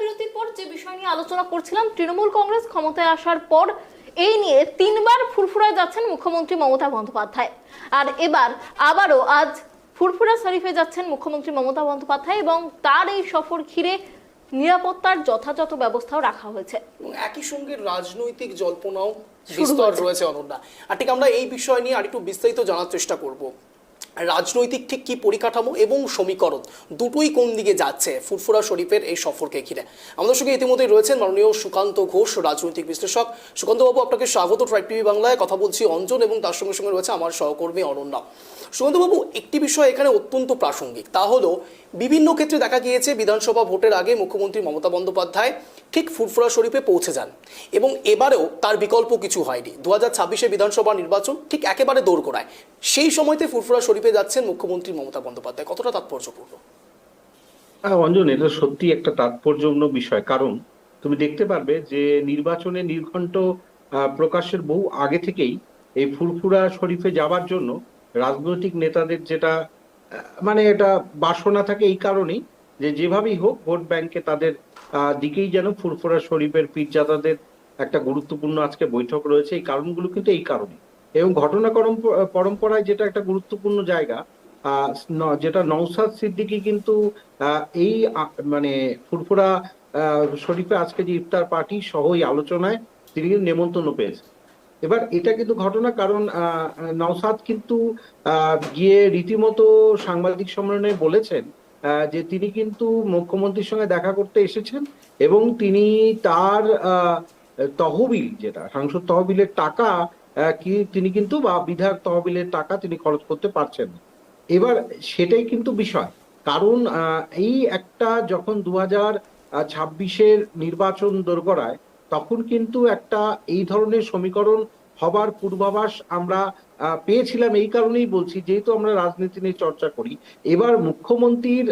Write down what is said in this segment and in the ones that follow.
বিরতির পর যে বিষয় নিয়ে আলোচনা করছিলাম তৃণমূল কংগ্রেস ক্ষমতায় আসার পর এই নিয়ে তিনবার ফুরফুরায় যাচ্ছেন মুখ্যমন্ত্রী মমতা বন্দ্যোপাধ্যায়। আর এবার আবারও আজ ফুরফুরা শরীফে যাচ্ছেন মুখ্যমন্ত্রী মমতা বন্দ্যোপাধ্যায় এবং তার এই সফর ঘিরে নিরাপত্তার যথাযথ ব্যবস্থাও রাখা হয়েছে। একই সঙ্গে রাজনৈতিক জল্পনাও বিস্তর রয়েছে অনন্যা। আর ঠিক আমরা এই বিষয় নিয়ে আরেকটু বিস্তারিত জানার চেষ্টা করব। রাজনৈতিক ঠিক কি পরিকাঠামো এবং সমীকরণ? দুটোই কোন দিকে যাচ্ছে? ফুরফুরা শরীফের এই সফরকে ঘিরে। আমাদের সঙ্গে ইতিমধ্যেই রয়েছেন মাননীয় সুকান্ত ঘোষ, রাজনৈতিক বিশ্লেষক। সুকান্তবাবু, আপনাকে স্বাগত ট্রাইব টিভি বাংলায়। কথা বলছি অঞ্জন এবং তার সঙ্গে সঙ্গে রয়েছে আমার সহকর্মী অনন্যা। সুকান্তবাবু, একটি বিষয় এখানে অত্যন্ত প্রাসঙ্গিক। তা হলো বিভিন্ন ক্ষেত্রে দেখা গিয়েছে, বিধানসভা ভোটের আগে মুখ্যমন্ত্রী মমতা বন্দ্যোপাধ্যায় ঠিক ফুরফুরা শরীফে পৌঁছে যান। এবং এবারেও তার বিকল্প কিছু হয়নি। দু হাজার ছাব্বিশে বিধানসভা নির্বাচন ঠিক একেবারে দোরগোড়ায়। সেই সময়তে ফুরফুরা শরীফে যাচ্ছেন মুখ্যমন্ত্রী মমতা বন্দ্যোপাধ্যায়। কতটা তাৎপর্যপূর্ণ? হ্যাঁ অঞ্জন, এটা সত্যি একটা তাৎপর্যপূর্ণ বিষয়। কারণ তুমি দেখতে পারবে যে নির্বাচনে নির্ঘণ্ট প্রকাশের বহু আগে থেকেই এই ফুরফুরা শরীফে যাবার জন্য রাজনৈতিক নেতাদের যেটা মানে এটা বাসনা থাকে এই কারণেই যে যেভাবেই হোক ভোট ব্যাংকে তাদের দিকেই যেন ফুরফুরা শরীফের পীরজাদাদের একটা গুরুত্বপূর্ণ আজকে বৈঠক রয়েছে। এই কারণগুলো কিন্তু এই কারণে এবং ঘটনাক্রম পরম্পরায় যেটা একটা গুরুত্বপূর্ণ জায়গা যেটা নৌসাদ সিদ্দিকী কিন্তু এই মানে ফুরফুরা শরীফে আজকে যে ইফতার পার্টি সহ এই আলোচনায় তিনি কিন্তু নেমন্তন্ন পেয়েছেন। এবার এটা কিন্তু ঘটনা কারণ নওসাদ কিন্তু গিয়ে রীতিমতো সাংবাদিক সম্মেলনে বলেছেন যে তিনি কিন্তু মুখ্যমন্ত্রীর সঙ্গে দেখা করতে এসেছেন এবং তিনি তার তহবিল যেটা, সাংসদ তহবিলের টাকা কি তিনি কিন্তু, বা বিধায়ক তহবিলের টাকা তিনি খরচ করতে পারছেন এবার সেটাই কিন্তু বিষয়। কারণ এই একটা যখন দু হাজার ছাব্বিশের নির্বাচন দোরগড়ায় তখন কিন্তু একটা এই ধরনের সমীকরণ হবার পূর্বাভাস আমরা পেয়েছিলাম এই কারণেই বলছি, যেহেতু আমরা রাজনীতি নিয়ে চর্চা করি। এবার মুখ্যমন্ত্রীর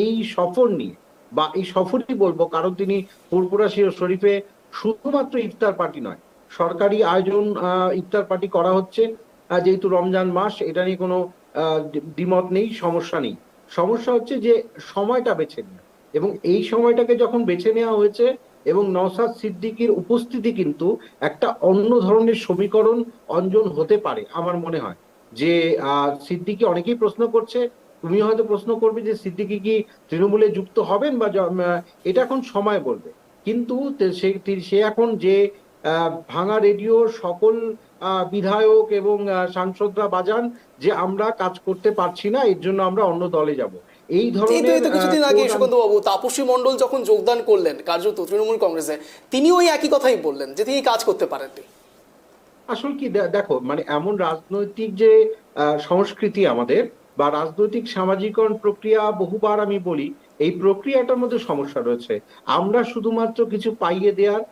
এই সফর নিয়ে বা এই সফরই বলব, কারণ তিনি ফুরপুরা শরীফে শুধুমাত্র ইফতার পার্টি নয়, সরকারি আয়োজন ইফতার পার্টি করা হচ্ছে যেহেতু রমজান মাস, এটা নিয়ে কোনো দ্বিমত নেই, সমস্যা নেই। সমস্যা হচ্ছে যে সময়টা বেছে নেওয়া। এবং এই সময়টাকে যখন বেছে নেওয়া হয়েছে এবং নওসাদ সিদ্দিকির উপস্থিতি কিন্তু একটা অন্য ধরনের সমীকরণ অঞ্জন হতে পারে, আমার মনে হয়। যে সিদ্দিকি অনেকেই প্রশ্ন করছে তুমি হয়তো প্রশ্ন করবে যে সিদ্দিকি কি তৃণমূলে যুক্ত হবেন বা এটা এখন সময় বলবে। কিন্তু সে এখন যে ভাঙা রেডিও সকল বিধায়ক এবং সাংসদরা বাজান যে আমরা কাজ করতে পারছি না, এর জন্য আমরা অন্য দলে যাব। এই ধরনের এই তো কিছুদিন আগে প্রোগ্রাম- বাবু তাপসী মণ্ডল যখন যোগদান করলেন কার্যত তৃণমূল কংগ্রেসে তিনিও ওই একই কথাই বললেন যে তিনি কাজ করতে পারেননি। আসলে কি দেখো মানে এমন রাজনৈতিক যে আহ, সংস্কৃতি আমাদের বা রাজনৈতিক সামাজিকরণ প্রক্রিয়া বহুবার আমি বলি এই প্রক্রিয়াটার মধ্যে সমস্যা রয়েছে। আমরা শুধুমাত্র কিছু পাইয়ে দেওয়ার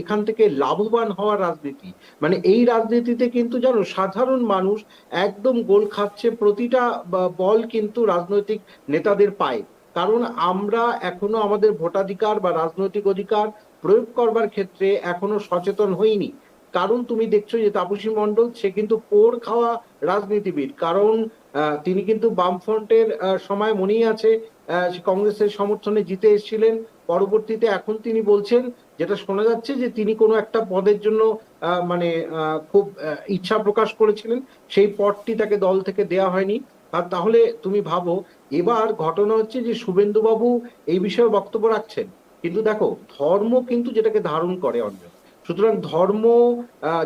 এখান থেকে লাভবান হওয়ার রাজনীতি। মানে এই রাজনীতিতে কিন্তু জানো, সাধারণ মানুষ একদম গোল খাচ্ছে প্রতিটা বল কিন্তু রাজনৈতিক নেতাদের পায়। কারণ আমরা এখনও আমাদের ভোটাধিকার বা রাজনৈতিক অধিকার প্রয়োগ করবার ক্ষেত্রে এখনও সচেতন হইনি। কারণ তুমি দেখছ যে তাপসী মণ্ডল, সে কিন্তু পোর খাওয়া রাজনীতিবিদ। কারণ তিনি কিন্তু বামফ্রন্টের সময় মনেই আছে কংগ্রেসের সমর্থনে জিতে এসেছিলেন। পরবর্তীতে এখন তিনি বলছেন, যেটা শোনা যাচ্ছে যে তিনি কোনো একটা পদের জন্য মানে খুব ইচ্ছা প্রকাশ করেছিলেন। সেই পদটি তাকে দল থেকে দেয়া হয়নি। আর তাহলে তুমি ভাবো, এবার ঘটনা হচ্ছে যে শুভেন্দুবাবু এই বিষয়ে বক্তব্য রাখছেন। কিন্তু দেখো, ধর্ম কিন্তু যেটাকে ধারণ করে অঞ্জন সুতরাং ধর্ম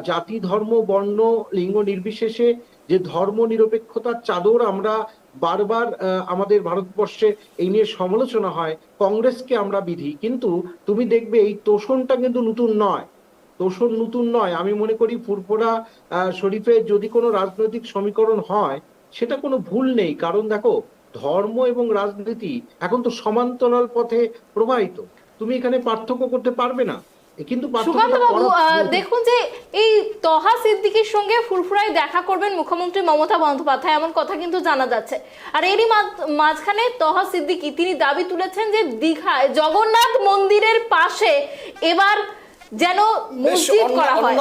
জাতি, ধর্ম, বর্ণ, লিঙ্গ নির্বিশেষে যে ধর্ম নিরপেক্ষতার চাদর আমরা বারবার আমাদের ভারতবর্ষে এই নিয়ে সমালোচনা হয়, কংগ্রেসকে আমরা বিধি। কিন্তু তুমি দেখবে এই তোষণটা কিন্তু নতুন নয়। তোষণ নতুন নয়। আমি মনে করি ফুরফুরা শরীফে যদি কোনো রাজনৈতিক সমীকরণ হয়, সেটা কোনো ভুল নেই। কারণ দেখো, ধর্ম এবং রাজনীতি এখন তো সমান্তরাল পথে প্রবাহিত। তুমি এখানে পার্থক্য করতে পারবে না। কিন্তু পার্থক্য সুকান্ত বাবু করা আহ, ভুল। দেখুন যে এই তহা সিদ্দিকির সঙ্গে ফুরফুরায় দেখা করবেন মুখ্যমন্ত্রী মমতা বন্দ্যোপাধ্যায় এমন কথা কিন্তু জানা যাচ্ছে আর এরই মাঝ- মাঝখানে তহা সিদ্দিকি তিনি দাবি তুলেছেন যে দীঘায় জগন্নাথ মন্দিরের পাশে এবার যেন মসজিদ করা হয়